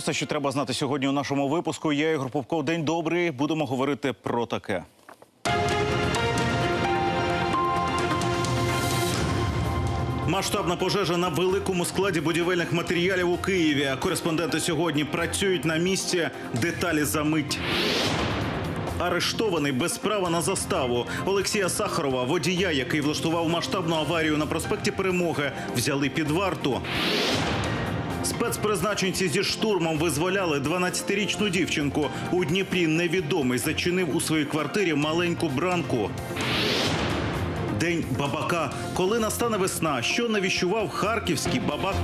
усе, що треба знати сьогодні у нашому випуску. Я Ігор Попко. День добрий. Будемо говорити про таке. Масштабна пожежа на великому складі будівельних матеріалів у Києві. Кореспонденти сьогодні працюють на місці. Деталі за мить. Арештований без права на заставу Олексія Сахарова, водія, який влаштував масштабну аварію на проспекті Перемоги, взяли під варту. Спецпризначенці зі штурмом визволяли 12-річну дівчинку. У Дніпрі невідомий зачинив у своїй квартирі маленьку бранку. День бабака. Коли настане весна, що навіщував харківський бабак?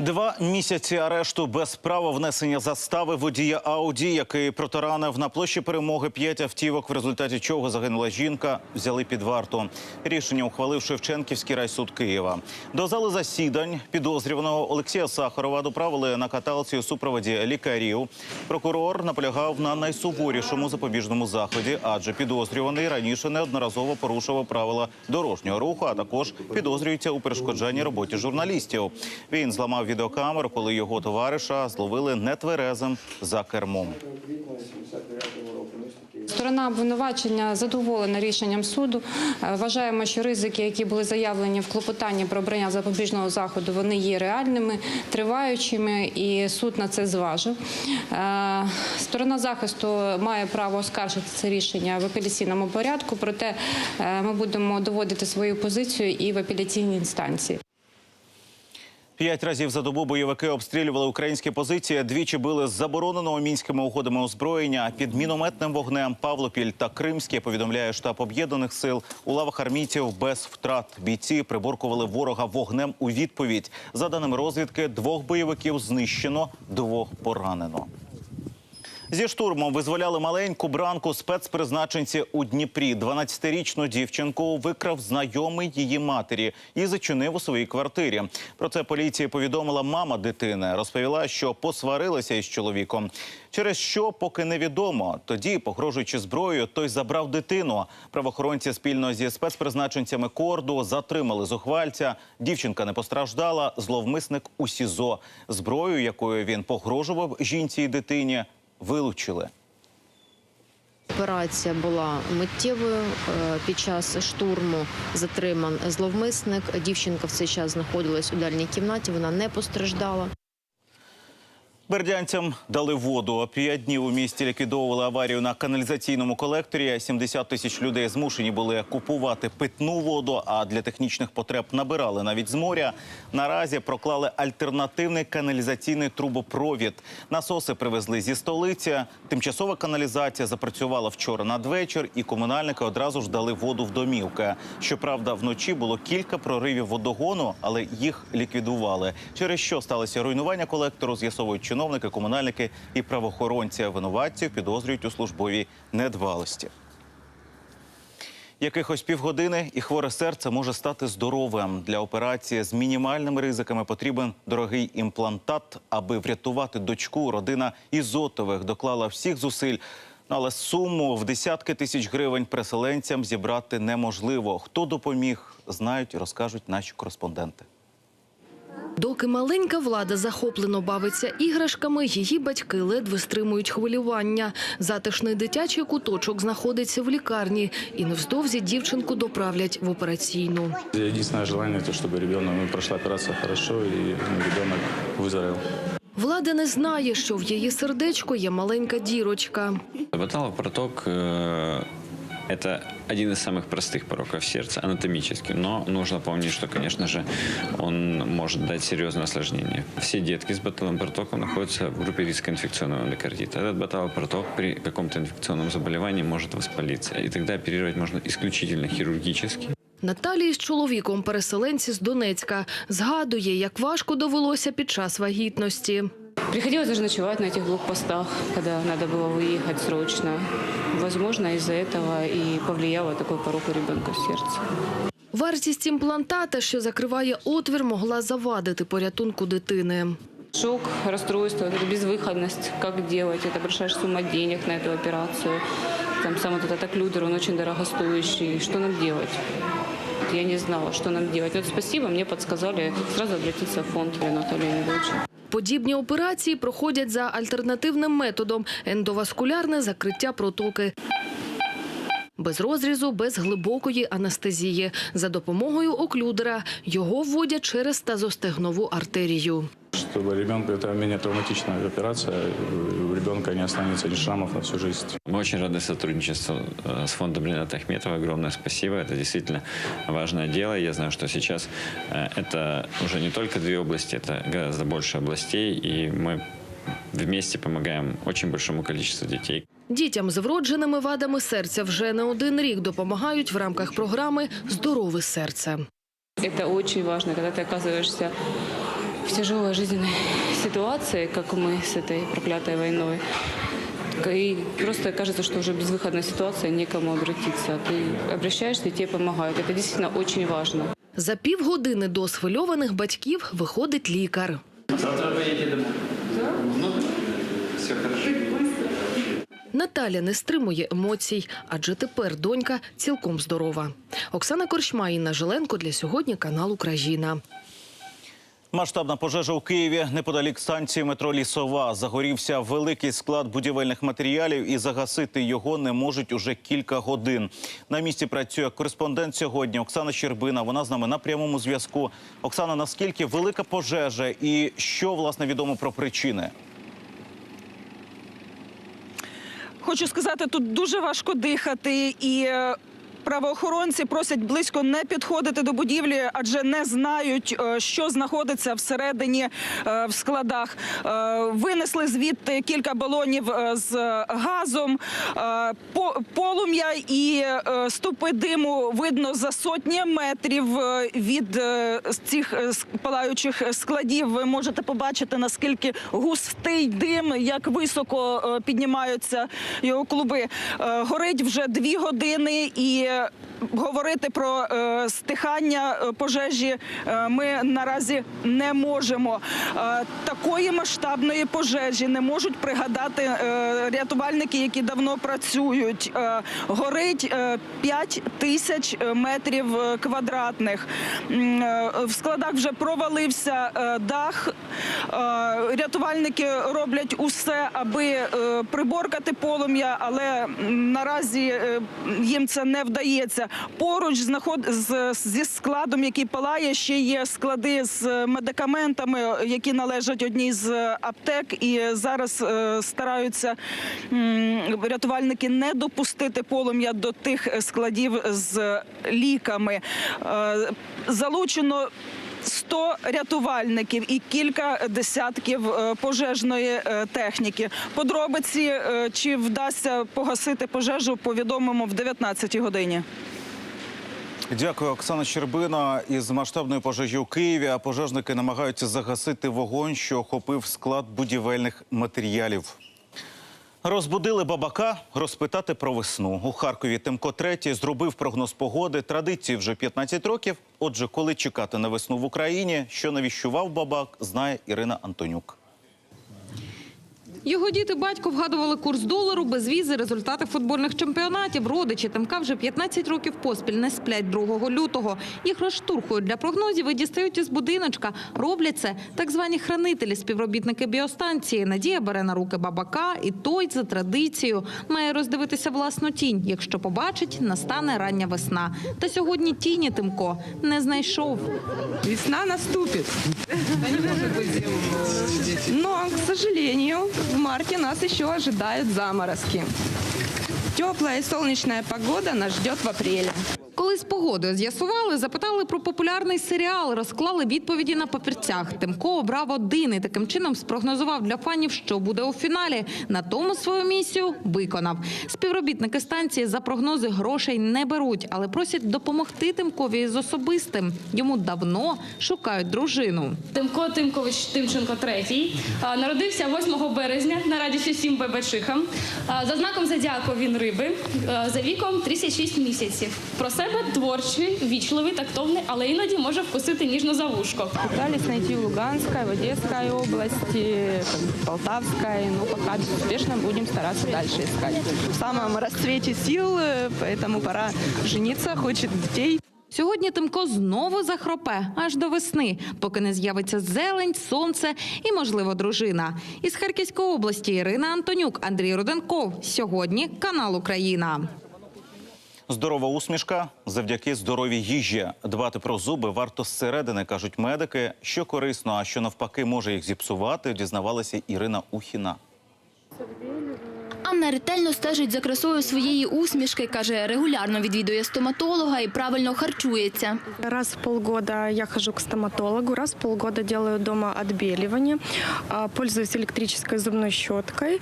Два місяці арешту без права внесення застави водія Ауді, який протаранив на площі перемоги п'ять автівок, в результаті чого загинула жінка, взяли під варту. Рішення ухвалив Шевченківський райсуд Києва. До зали засідань підозрюваного Олексія Сахарова доправили на каталці у супроводі лікарів. Прокурор наполягав на найсуворішому запобіжному заході, адже підозрюваний раніше неодноразово порушував правила дорожнього руху, а також підозрюється у перешкоджанні роботі журналістів. Він зламав відеокамеру, коли його товариша зловили нетверезим за кермом. Сторона обвинувачення задоволена рішенням суду. Е, Вважаємо, що ризики, які були заявлені в клопотанні про обрання запобіжного заходу, вони є реальними, триваючими, і суд на це зважив. Е, Сторона захисту має право оскаржити це рішення в апеляційному порядку, проте е, ми будемо доводити свою позицію і в апеляційній інстанції. П'ять разів за добу бойовики обстрілювали українські позиції. Двічі били з забороненого мінськими угодами озброєння. Під мінометним вогнем Павлопіль та Кримське повідомляє штаб об'єднаних сил. У лавах армійців без втрат бійці приборкували ворога вогнем у відповідь. За даними розвідки, двох бойовиків знищено, двох поранено. Зі штурмом визволяли маленьку бранку спецпризначенці у Дніпрі. 12-річну дівчинку викрав знайомий її матері і зачинив у своїй квартирі. Про це поліції повідомила мама дитини. Розповіла, що посварилася із чоловіком. Через що поки невідомо. Тоді, погрожуючи зброєю, той забрав дитину. Правоохоронці спільно зі спецпризначенцями корду затримали зухвальця. Дівчинка не постраждала. Зловмисник у СІЗО. Зброю, якою він погрожував жінці і дитині, вилучили. Операція була миттєвою. Е, Під час штурму затриман зловмисник. Дівчинка в цей час знаходилась у дальній кімнаті. Вона не постраждала. Бердянцям дали воду. П'ять днів у місті ліквідовували аварію на каналізаційному колекторі. 70 тисяч людей змушені були купувати питну воду, а для технічних потреб набирали навіть з моря. Наразі проклали альтернативний каналізаційний трубопровід. Насоси привезли зі столиці. Тимчасова каналізація запрацювала вчора надвечір, і комунальники одразу ж дали воду в домівки. Щоправда, вночі було кілька проривів водогону, але їх ліквідували. Через що сталося руйнування колектору, з'ясовують чиновники, комунальники і правоохоронці. Винуватців підозрюють у службовій недбалості. Якихось півгодини і хворе серце може стати здоровим. Для операції з мінімальними ризиками потрібен дорогий імплантат. Аби врятувати дочку, родина Ізотових доклала всіх зусиль. Ну, Але суму в десятки тисяч гривень переселенцям зібрати неможливо. Хто допоміг, знають і розкажуть наші кореспонденти. Доки маленька влада захоплено бавиться іграшками, її батьки ледве стримують хвилювання. Затишний дитячий куточок знаходиться в лікарні, і невздовзі дівчинку доправлять в операційну. Единственное желание, то, чтобы ребенок ну, прошла операция хорошо и ну, ребенок выздоровел. Влада не знає, що в її сердечку є маленька дірочка. Баталопроток э, – это один из самых простых пороков сердца, анатомически. Но нужно помнить, что, конечно же, он может дать серьезное осложнение. Все детки с баталопротоком находятся в группе риска инфекционного эндокардита. Этот баталопроток при каком-то инфекционном заболевании может воспалиться. И тогда оперировать можно исключительно хирургически. Наталії з чоловіком переселенці з Донецька згадує, як важко довелося під час вагітності. Приходилось даже ночевать на этих блокпостах, когда надо было выехать срочно. Возможно, из-за этого и повлияло такой порог у ребенка в сердце. Вартість імплантата, що закриває отвір, могла завадити порятунку дитини. Шок, расстройство, вот эта безвыходность, как делать, это большая сумма денег на эту операцию. Там сам вот этот оклюдер, он очень дорогостоящий. Что нам делать? Вот я не знала, что нам делать. Вот спасибо, мне подсказали сразу обратиться в фонд Рената Леонидовича. Подібні операції проходять за альтернативним методом – ендоваскулярне закриття протоки. Без розрізу, без глибокої анестезії. За допомогою оклюдера його вводять через тазостегнову артерію Чтобы ребенку это менее травматичная операция, у ребенка не останется ни шрамов на всю жизнь. Мы очень рады сотрудничеству э, с фондом Рената Ахметова. Огромное спасибо. Это действительно важное дело. Я знаю, что сейчас э, это уже не только две области, это гораздо больше областей, и мы вместе помогаем очень большому количеству детей. Дітям з вродженими вадами серця вже не один рік допомагають в рамках програми «Здорове серце». Это очень важно, когда ты оказываешься в тяжелой жизненной ситуации, как мы с этой проклятой войной. И просто кажется, что уже безвыходная ситуация, некому обратиться. Ты обращаешься, и тебе помогают. Это действительно очень важно. За півгодини до схвильованих батьків виходить лікар. Наталя не стримує емоцій, адже тепер донька цілком здорова. Оксана Корчма, Інна Жиленко для сьогодні канал Україна. Масштабна пожежа у Києві неподалік станції метро Лісова. Загорівся великий склад будівельних матеріалів і загасити його не можуть уже кілька годин. На місці працює кореспондент сьогодні Оксана Щербина. Вона з нами на прямому зв'язку. Оксана, наскільки велика пожежа і що власне відомо про причини? Хочу сказати, тут дуже важко дихати і. Правоохоронці просять близько не підходити до будівлі, адже не знають, е, що знаходиться всередині е, в складах. Е, Винесли звідти кілька балонів з газом, по- полум'я і стовпи диму видно за сотні метрів від цих палаючих складів. Ви можете побачити наскільки густий дим, як високо піднімаються його клуби. Горить вже дві години і. Е, Говорити про е, стихання е, пожежі е, ми наразі не можемо. Такої масштабної пожежі не можуть пригадати рятувальники, які давно працюють. Горить е, 5 тисяч метрів квадратних. В складах вже провалився дах. Рятувальники роблять усе, аби приборкати полум'я, але наразі їм це не вдається. Поруч знаход... з... зі складом, який палає, ще є склади з медикаментами, які належать одній з аптек. І зараз е, стараються рятувальники не допустити полум'я до тих складів з ліками. Е, Залучено 100 рятувальників і кілька десятків е, пожежної техніки. Подробиці, чи вдасться погасити пожежу, повідомимо в 19 годині. Дякую, Оксана Щербина. Із масштабної пожежі у Києві пожежники намагаються загасити вогонь, що охопив склад будівельних матеріалів. Розбудили бабака розпитати про весну. У Харкові Тимко третій зробив прогноз погоди. Традиції вже 15 років. Отже, коли чекати на весну в Україні, що навіщував бабак, знає Ірина Антонюк. Його діти батько вгадували курс долару, безвізи, результати футбольних чемпіонатів. Родичі Тимка вже 15 років поспіль не сплять 2 лютого. Їх розштурхують для прогнозів і дістають із будиночка. Роблять це так звані хранителі, співробітники біостанції. Надія бере на руки бабака, і той за традицією має роздивитися власну тінь. Якщо побачить, настане рання весна. Та сьогодні тіні Тимко не знайшов. Весна наступит. Но, к сожалению, в марте нас еще ожидают заморозки. Теплая и солнечная погода нас ждет в апреле. З погодою з'ясували, запитали про популярний серіал, розклали відповіді на папірцях. Тимко обрав один і таким чином спрогнозував для фанів, що буде у фіналі. На тому свою місію виконав. Співробітники станції за прогнози грошей не беруть, але просять допомогти Тимкові з особистим. Йому давно шукають дружину. Тимко Тимкович Тимченко III. Народився 8 березня на радістю всім бебечихам. За знаком зодіаку він риби, за віком 36 місяців. Про себе творчий, вічливий, тактовний, але іноді може вкусити ніжно за вушко. Пытались найти в Луганской, в Одесской области, там, в Полтавской, но пока безуспешно будем стараться дальше искать. В самом расцвете сил, э, поэтому пора жениться, хочет детей. Сьогодні Тимко знову захропе аж до весни, поки не з'явиться зелень, сонце і, можливо, дружина. Із Харківської області Ірина Антонюк, Андрій Руденков. Сьогодні канал Україна. Здорова усмішка завдяки здоровій їжі. Дбати про зуби варто зсередини, кажуть медики. Що корисно, а що навпаки може їх зіпсувати, дізнавалася Ірина Ухіна. Анна ретельно стежить за красою своєї усмішки, каже, регулярно відвідує стоматолога і правильно харчується. Раз в полгода я хожу к стоматологу, раз в полгода делаю дома отбеливание, а, пользуюсь электрической зубной щеткой,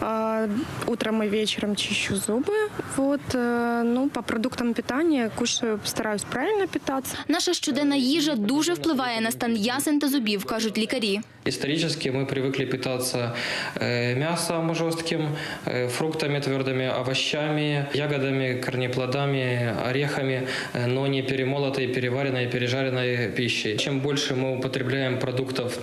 а, утром и вечером чищу зубы. Вот, э, ну, по продуктам питания кушаю, стараюсь правильно питаться. Наша щоденна їжа дуже впливає на стан ясен та зубів, кажуть лікарі. Исторически мы привыкли питаться э, мясом жестким, э, фруктами твердыми, овощами, ягодами, корнеплодами, орехами, э, но не перемолотой, переваренной, пережаренной пищей. Чем больше мы употребляем продуктов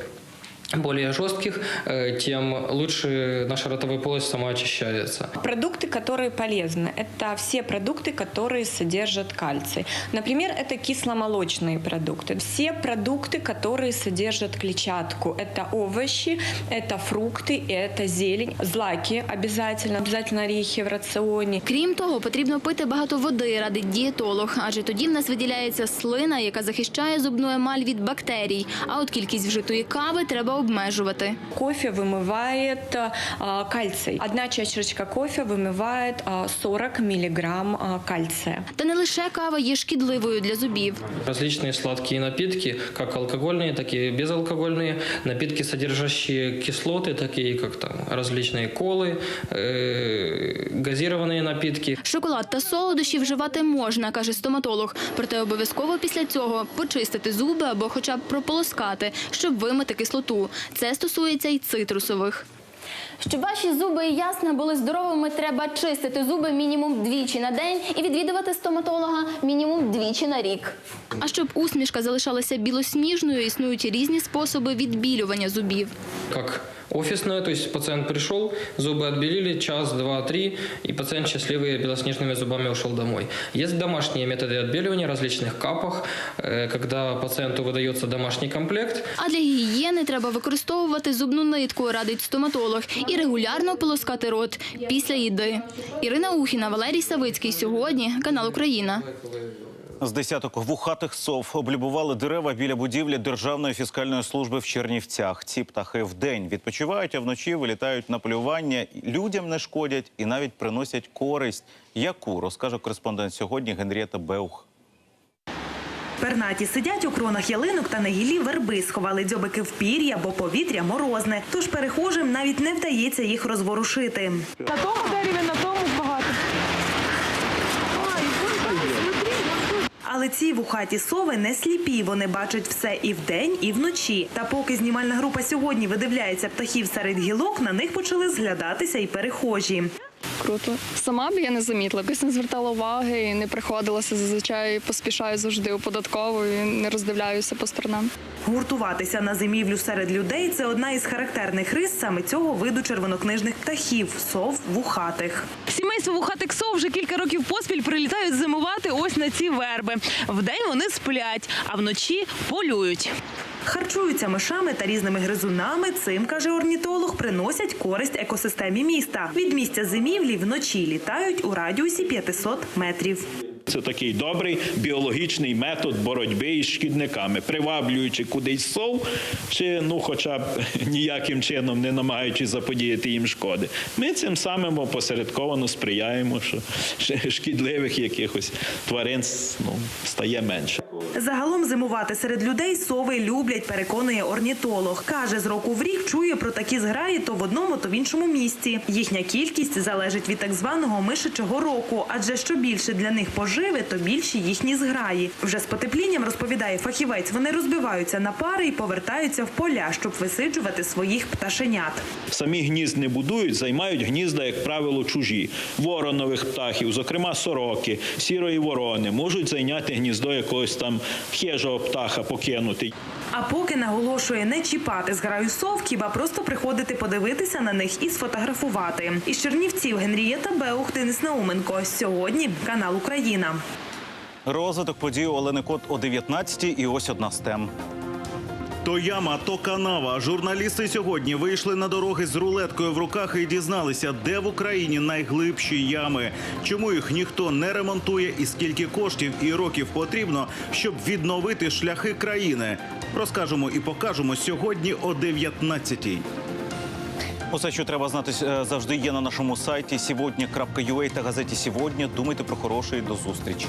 более жестких, э, тем лучше наша ротовая полость самоочищается. Продукты, которые полезны, это все продукты, которые содержат кальций. Например, это кисломолочные продукты. Все продукты, которые содержат клетчатку. Это овощи, это фрукты, и это зелень. Злаки обязательно, обязательно орехи в рационе. Крім того, потрібно пити багато води, радить дієтолог, адже тоді в нас виділяється слина, яка захищає зубну емаль від бактерій. А от кількість вжитої кави треба обмежувати. Кофе вымывает а, кальций. Одна чашечка кофе вымывает а, 40 миллиграмм а, кальция. Та не лише кава є шкідливою для зубів. Различные сладкие напитки, как алкогольные, так и безалкогольные, напитки, содержащие кислоты, такие как там различные колы, э, газированные напитки, Шоколад та солодощі вживати можна, каже стоматолог. Проте обов'язково після цього почистити зуби або хоча б прополоскати, щоб вимити кислоту. Це стосується й цитрусових. Щоб ваші зуби і ясна були здоровими, треба чистити зуби мінімум двічі на день і відвідувати стоматолога мінімум двічі на рік. А щоб усмішка залишалася білосніжною, існують різні способи відбілювання зубів. как офисная, то есть пациент пришел, зубы отбелили, час, два, три, и пациент счастливый белоснежными зубами ушел домой. Есть домашние методы отбеливания в различных капах, э, когда пациенту выдается домашний комплект, А для гігієни треба використовувати зубну нитку, радить стоматолог, і регулярно полоскати рот після їди. Ірина Ухіна, Валерій Савицький. Сьогодні канал Україна. З десяток вухатих сов облюбували дерева біля будівлі Державної фіскальної служби в Чернівцях. Ці птахи вдень відпочивають, а вночі вилітають на полювання. Людям не шкодять і навіть приносять користь. Яку розкаже кореспондент сьогодні Генрієта Беух. Пернаті сидять у кронах ялинок та на гіллі верби, сховали дзьобики в пір'я, бо повітря морозне. Тож перехожим навіть не вдається їх розворушити. На тому дереві, на тому багато. Але ці вухаті сови не сліпі. Вони бачать все і вдень, і вночі. Та поки знімальна група сьогодні видивляється птахів серед гілок, на них почали зглядатися і перехожі. Круто. Сама б я не замітила, якось не звертала уваги і не приходилася. Зазвичай поспішаю завжди у податкову і не роздивляюся по сторонам. Гуртуватися на зимівлю серед людей це одна із характерних рис саме цього виду червонокнижних птахів сов вухатих. Сімейство вухатих сов вже кілька років поспіль прилітають зимувати ось на ці верби. Вдень вони сплять, а вночі полюють. Харчуються мишами та різними гризунами. Цим каже орнітолог, приносять користь екосистемі міста. Від місця зимівлі вночі літають у радіусі 500 метрів. Це такий добрий біологічний метод боротьби із шкідниками, приваблюючи кудись сов, чи ну, хоча б ніяким чином не намагаючись заподіяти їм шкоди. Ми цим самим опосередковано сприяємо, що шкідливих якихось тварин ну, стає менше. Загалом зимувати серед людей сови люблять, переконує орнітолог. Каже, з року в рік чує про такі зграї то в одному, то в іншому місці. Їхня кількість залежить від так званого мишачого року, адже що більше для них поживи, то більші їхні зграї. Вже з потеплінням розповідає фахівець. Вони розбиваються на пари і повертаються в поля, щоб висиджувати своїх пташенят. Самі гнізд не будують, займають гнізда, як правило, чужі. Воронових птахів, зокрема сороки, сірої ворони, можуть зайняти гніздо якогось там хижого птаха, покинути. А поки наголошує не чіпати зграю совків, а просто приходити подивитися на них і сфотографувати. Із Чернівців Генрієта Беух, Денис Науменко. Сьогодні канал Україна. Розвиток подій Олени Кот о 19 і ось одна з тем. То яма, то канава. Журналісти сьогодні вийшли на дороги з рулеткою в руках і дізналися, де в Україні найглибші ями, чому їх ніхто не ремонтує, і скільки коштів і років потрібно, щоб відновити шляхи країни. Розкажемо і покажемо сьогодні о 19-й. Усе, що треба знати, е, завжди є на нашому сайті сьогодні.ua та газеті сьогодні. Думайте про хороше і до зустрічі.